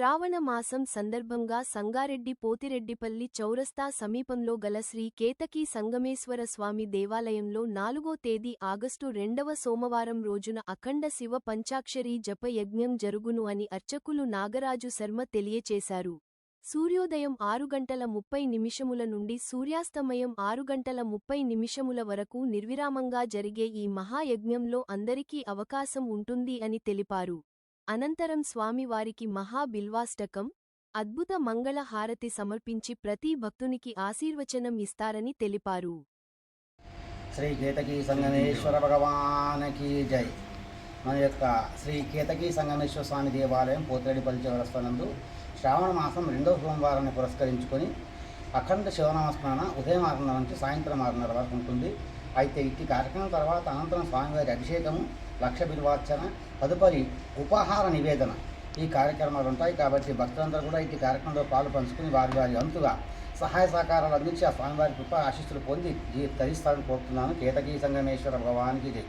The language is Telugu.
శ్రావణ మాసం సందర్భంగా సంగారెడ్డి పోతిరెడ్డిపల్లి చౌరస్తా సమీపంలో గల శ్రీ కేతకీ సంగమేశ్వర స్వామి దేవాలయంలో నాలుగో తేదీ ఆగస్టు రెండవ సోమవారం రోజున అఖండ శివ పంచాక్షరీ జప యజ్ఞం జరుగును అని అర్చకులు నాగరాజు శర్మ తెలియచేశారు. సూర్యోదయం ఆరు గంటల ముప్పై నిమిషముల నుండి సూర్యాస్తమయం ఆరు గంటల ముప్పై నిమిషముల వరకు నిర్విరామంగా జరిగే ఈ మహాయజ్ఞంలో అందరికీ అవకాశం ఉంటుంది అని తెలిపారు. అనంతరం స్వామివారికి మహాబిల్వాష్టకం అద్భుత మంగళ హారతి సమర్పించి ప్రతి భక్తునికి ఆశీర్వచనం ఇస్తారని తెలిపారు. శ్రీ కేతకీ సంగమేశ్వర భగవానకి జై. మన యొక్క శ్రీ కేతకీ సంగమేశ్వర స్వామి దేవాలయం పోతిరెడ్డిపల్లి చౌరస్తానందు శ్రావణ మాసం రెండవ సోమవారాన్ని పురస్కరించుకొని అఖండ శివనామస్మరణ ఉదయం ఆరున్నర నుంచి సాయంత్రం ఆరున్నర వరకు ఉంటుంది. అయితే ఇట్టి కార్యక్రమం తర్వాత అనంతరం స్వామివారి అభిషేకము లక్ష బిల్వార్చన తదుపరి ఉపాహార నివేదన ఈ కార్యక్రమాలు ఉంటాయి కాబట్టి భక్తులందరూ కూడా ఇట్టి కార్యక్రమంలో పాలు పంచుకుని వారి వారి అంతుగా సహాయ సహకారాలు అందించి ఆ స్వామివారి కృప ఆశీస్సులు పొంది తరిస్తారని కోరుతున్నాను. కేతకీ సంగమేశ్వర భగవానికి జై.